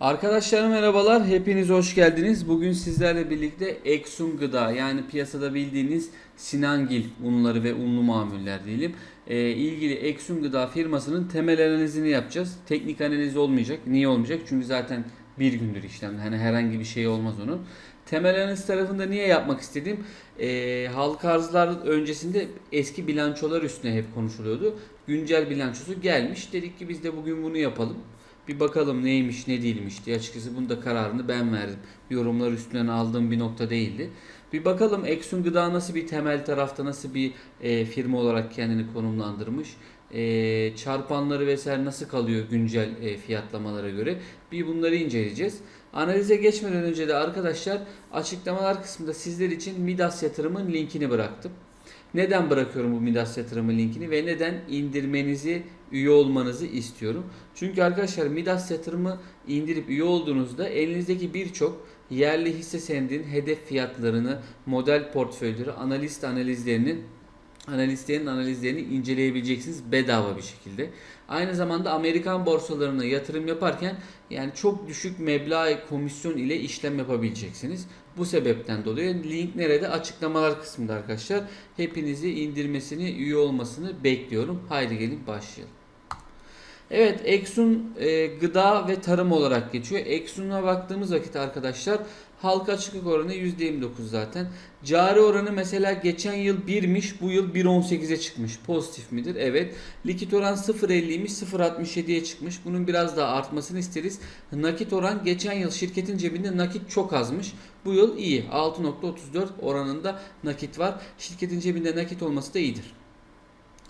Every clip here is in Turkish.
Arkadaşlar merhabalar, hepiniz hoş geldiniz. Bugün sizlerle birlikte Exum Gıda yani piyasada bildiğiniz Sinangil unları ve unlu mamuller diyelim. Ee, ilgili Exum Gıda firmasının temel analizini yapacağız. Teknik analiz olmayacak. Niye olmayacak? Çünkü zaten bir gündür işlemde. Hani herhangi bir şey olmaz onun. Temel analiz tarafında niye yapmak istedim? Ee, halka arzlar öncesinde eski bilançolar üstüne hep konuşuluyordu. Güncel bilançosu gelmiş. Dedik ki biz de bugün bunu yapalım. Bir bakalım neymiş ne değilmiş diye açıkçası bunun da kararını ben verdim. Yorumlar üstünden aldığım bir nokta değildi. Bir bakalım Exxon Gıda nasıl bir temel tarafta nasıl bir e, firma olarak kendini konumlandırmış. E, çarpanları vesaire nasıl kalıyor güncel e, fiyatlamalara göre. Bir bunları inceleyeceğiz. Analize geçmeden önce de arkadaşlar açıklamalar kısmında sizler için Midas yatırımın linkini bıraktım. Neden bırakıyorum bu Midas yatırımı linkini ve neden indirmenizi, üye olmanızı istiyorum? Çünkü arkadaşlar Midas yatırımı indirip üye olduğunuzda elinizdeki birçok yerli hisse senedinin hedef fiyatlarını, model portföyleri, analist analizlerini analistlerin analizlerini inceleyebileceksiniz bedava bir şekilde. Aynı zamanda Amerikan borsalarına yatırım yaparken yani çok düşük meblağ komisyon ile işlem yapabileceksiniz. Bu sebepten dolayı link nerede? Açıklamalar kısmında arkadaşlar. Hepinizi indirmesini, üye olmasını bekliyorum. Haydi gelin başlayalım. Evet, Exxon e, gıda ve tarım olarak geçiyor. Exxon'a baktığımız vakit arkadaşlar halka açıklık oranı %29 zaten. Cari oranı mesela geçen yıl 1'miş, bu yıl 1.18'e çıkmış. Pozitif midir? Evet. Likit oran 0.50'ymiş, 0.67'ye çıkmış. Bunun biraz daha artmasını isteriz. Nakit oran geçen yıl şirketin cebinde nakit çok azmış. Bu yıl iyi. 6.34 oranında nakit var. Şirketin cebinde nakit olması da iyidir.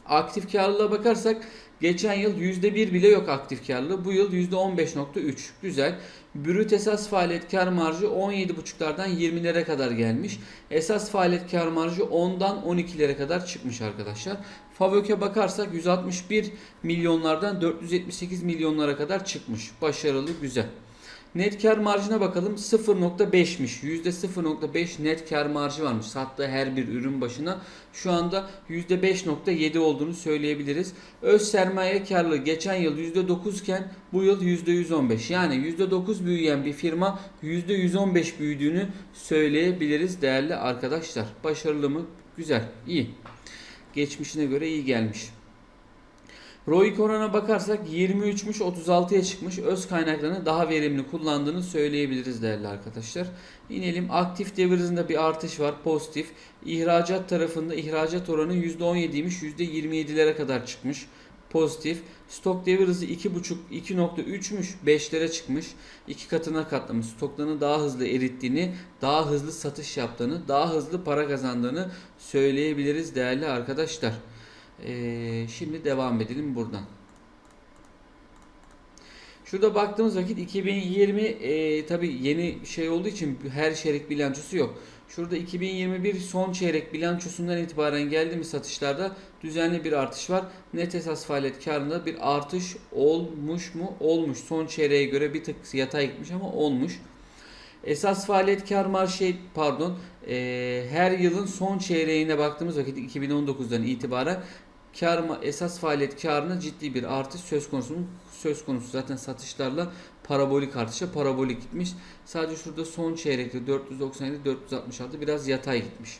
Aktif karlılığa bakarsak geçen yıl %1 bile yok aktif karlılığı. Bu yıl %15.3. Güzel. Brüt esas faaliyet kar marjı 17.5'lardan 20'lere kadar gelmiş. Esas faaliyet kar marjı 10'dan 12'lere kadar çıkmış arkadaşlar. Favöke bakarsak 161 milyonlardan 478 milyonlara kadar çıkmış. Başarılı, güzel. Net kar marjına bakalım 0.5'miş. %0.5 net kar marjı varmış sattığı her bir ürün başına. Şu anda %5.7 olduğunu söyleyebiliriz. Öz sermaye karlılığı geçen yıl %9 iken bu yıl %115. Yani %9 büyüyen bir firma %115 büyüdüğünü söyleyebiliriz değerli arkadaşlar. Başarılı mı? Güzel, iyi. Geçmişine göre iyi gelmiş. ROIC oranına bakarsak 23'müş 36'ya çıkmış. Öz kaynaklarını daha verimli kullandığını söyleyebiliriz değerli arkadaşlar. İnelim. Aktif devir hızında bir artış var. Pozitif. İhracat tarafında ihracat oranı %17'ymiş. %27'lere kadar çıkmış. Pozitif. Stok devir hızı 2.5 2.3'müş 5'lere çıkmış. iki katına katlamış. Stoklarını daha hızlı erittiğini, daha hızlı satış yaptığını, daha hızlı para kazandığını söyleyebiliriz değerli arkadaşlar. Ee, şimdi devam edelim buradan. Şurada baktığımız vakit 2020 e, tabi yeni şey olduğu için her çeyrek bilançosu yok. Şurada 2021 son çeyrek bilançosundan itibaren geldi mi satışlarda düzenli bir artış var. Net esas faaliyet karında bir artış olmuş mu? Olmuş. Son çeyreğe göre bir tık yatay gitmiş ama olmuş. Esas faaliyet kar marşı pardon e, her yılın son çeyreğine baktığımız vakit 2019'dan itibaren kar ma- esas faaliyet karına ciddi bir artış söz konusu söz konusu zaten satışlarla parabolik artışa parabolik gitmiş. Sadece şurada son çeyrekte 497 466 biraz yatay gitmiş.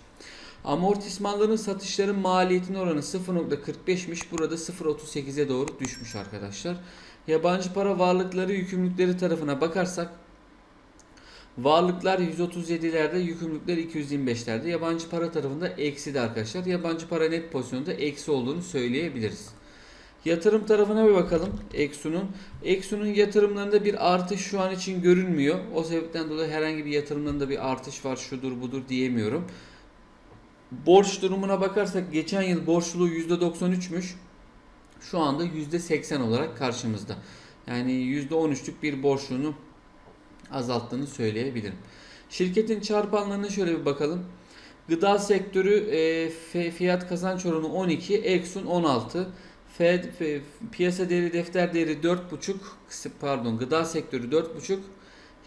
Amortismanların satışların maliyetinin oranı 0.45'miş. Burada 0.38'e doğru düşmüş arkadaşlar. Yabancı para varlıkları yükümlülükleri tarafına bakarsak Varlıklar 137'lerde, yükümlülükler 225'lerde. Yabancı para tarafında eksi de arkadaşlar. Yabancı para net pozisyonda eksi olduğunu söyleyebiliriz. Yatırım tarafına bir bakalım. Eksu'nun. Eksu'nun yatırımlarında bir artış şu an için görünmüyor. O sebepten dolayı herhangi bir yatırımlarında bir artış var şudur budur diyemiyorum. Borç durumuna bakarsak geçen yıl borçluluğu %93'müş. Şu anda %80 olarak karşımızda. Yani %13'lük bir borçluğunu azalttığını söyleyebilirim. Şirketin çarpanlarına şöyle bir bakalım. Gıda sektörü e, fiyat kazanç oranı 12, Exxon 16. Fed, fe, piyasa değeri defter değeri 4.5 pardon gıda sektörü 4.5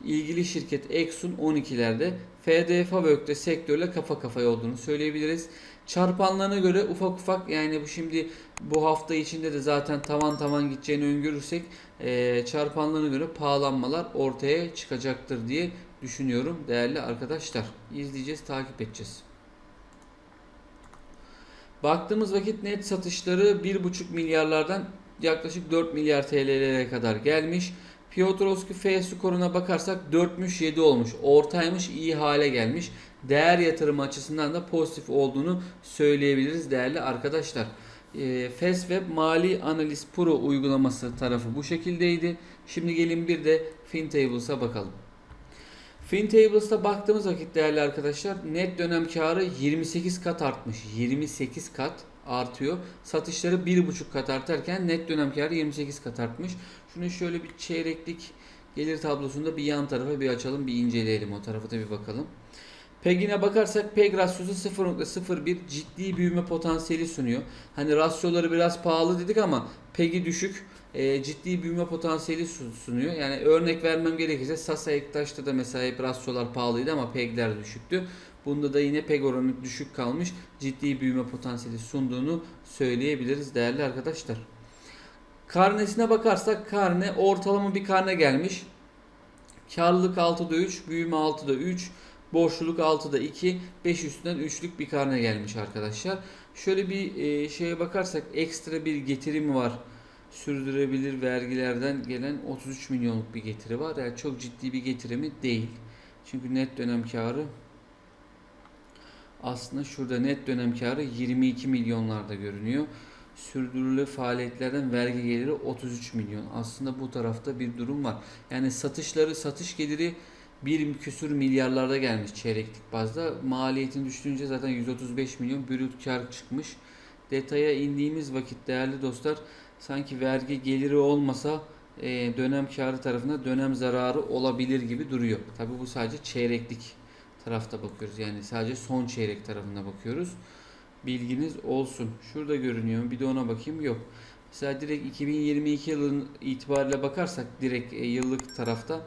ilgili şirket Exxon 12'lerde FD Favök'te sektörle kafa kafaya olduğunu söyleyebiliriz. Çarpanlarına göre ufak ufak yani bu şimdi bu hafta içinde de zaten tavan tavan gideceğini öngörürsek e, çarpanlarına göre pahalanmalar ortaya çıkacaktır diye düşünüyorum değerli arkadaşlar. İzleyeceğiz, takip edeceğiz. Baktığımız vakit net satışları 1,5 milyarlardan yaklaşık 4 milyar TL'lere kadar gelmiş. Piotrowski F skoruna bakarsak 4'müş 7 olmuş. Ortaymış iyi hale gelmiş. Değer yatırımı açısından da pozitif olduğunu söyleyebiliriz değerli arkadaşlar. E, FastWeb Mali Analiz Pro uygulaması tarafı bu şekildeydi. Şimdi gelin bir de FinTables'a bakalım. FinTables'ta baktığımız vakit değerli arkadaşlar net dönem karı 28 kat artmış. 28 kat artıyor. Satışları 1,5 kat artarken net dönem karı 28 kat artmış. Şunu şöyle bir çeyreklik gelir tablosunda bir yan tarafa bir açalım bir inceleyelim o tarafa da bir bakalım. PEG'ine bakarsak PEG rasyosu 0.01 ciddi büyüme potansiyeli sunuyor. Hani rasyoları biraz pahalı dedik ama PEG'i düşük e, ciddi büyüme potansiyeli su- sunuyor. Yani örnek vermem gerekirse Sasa Ektaş'ta da mesela hep rasyolar pahalıydı ama PEG'ler düşüktü. Bunda da yine PEG oranı düşük kalmış. Ciddi büyüme potansiyeli sunduğunu söyleyebiliriz değerli arkadaşlar. Karnesine bakarsak karne ortalama bir karne gelmiş. Karlılık 6'da 3, büyüme 6'da 3, borçluluk 6'da 2, 5 üstünden 3'lük bir karne gelmiş arkadaşlar. Şöyle bir e, şeye bakarsak ekstra bir getiri mi var? Sürdürebilir vergilerden gelen 33 milyonluk bir getiri var. Yani çok ciddi bir getiri mi? Değil. Çünkü net dönem karı aslında şurada net dönem karı 22 milyonlarda görünüyor. Sürdürülebilir faaliyetlerden vergi geliri 33 milyon. Aslında bu tarafta bir durum var. Yani satışları, satış geliri bir küsür milyarlarda gelmiş çeyreklik bazda. Maliyetini düşününce zaten 135 milyon brüt kar çıkmış. Detaya indiğimiz vakit değerli dostlar sanki vergi geliri olmasa e, dönem karı tarafında dönem zararı olabilir gibi duruyor. Tabi bu sadece çeyreklik tarafta bakıyoruz. Yani sadece son çeyrek tarafına bakıyoruz. Bilginiz olsun. Şurada görünüyor mu? Bir de ona bakayım. Yok. Mesela direkt 2022 yılın itibariyle bakarsak direkt e, yıllık tarafta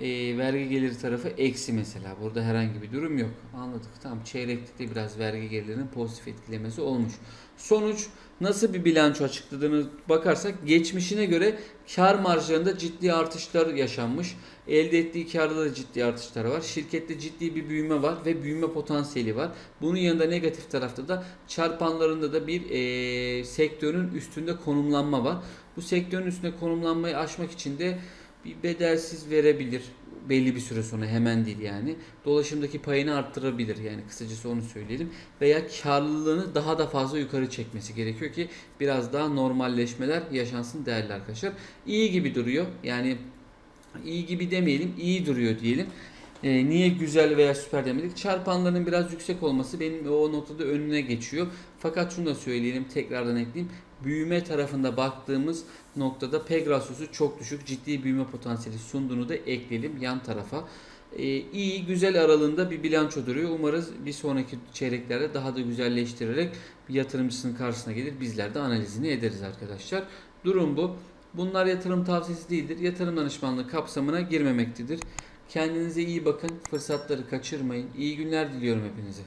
e, vergi geliri tarafı eksi mesela. Burada herhangi bir durum yok. Anladık. Tamam. Çeyreklikte biraz vergi gelirinin pozitif etkilemesi olmuş. Sonuç nasıl bir bilanço açıkladığını bakarsak geçmişine göre kar marjlarında ciddi artışlar yaşanmış. Elde ettiği karda da ciddi artışlar var. Şirkette ciddi bir büyüme var ve büyüme potansiyeli var. Bunun yanında negatif tarafta da çarpanlarında da bir e, sektörün üstünde konumlanma var. Bu sektörün üstünde konumlanmayı aşmak için de bir bedelsiz verebilir belli bir süre sonra hemen değil yani. Dolaşımdaki payını arttırabilir yani kısacası onu söyleyelim. Veya karlılığını daha da fazla yukarı çekmesi gerekiyor ki biraz daha normalleşmeler yaşansın değerli arkadaşlar. İyi gibi duruyor yani iyi gibi demeyelim iyi duruyor diyelim. Ee, niye güzel veya süper demedik? Çarpanların biraz yüksek olması benim o noktada önüne geçiyor. Fakat şunu da söyleyelim tekrardan ekleyeyim. Büyüme tarafında baktığımız noktada PEG rasyosu çok düşük. Ciddi büyüme potansiyeli sunduğunu da ekleyelim yan tarafa. Ee, iyi güzel aralığında bir bilanço duruyor. Umarız bir sonraki çeyreklerde daha da güzelleştirerek yatırımcısının karşısına gelir. Bizler de analizini ederiz arkadaşlar. Durum bu. Bunlar yatırım tavsiyesi değildir. Yatırım danışmanlığı kapsamına girmemektedir. Kendinize iyi bakın. Fırsatları kaçırmayın. İyi günler diliyorum hepinize.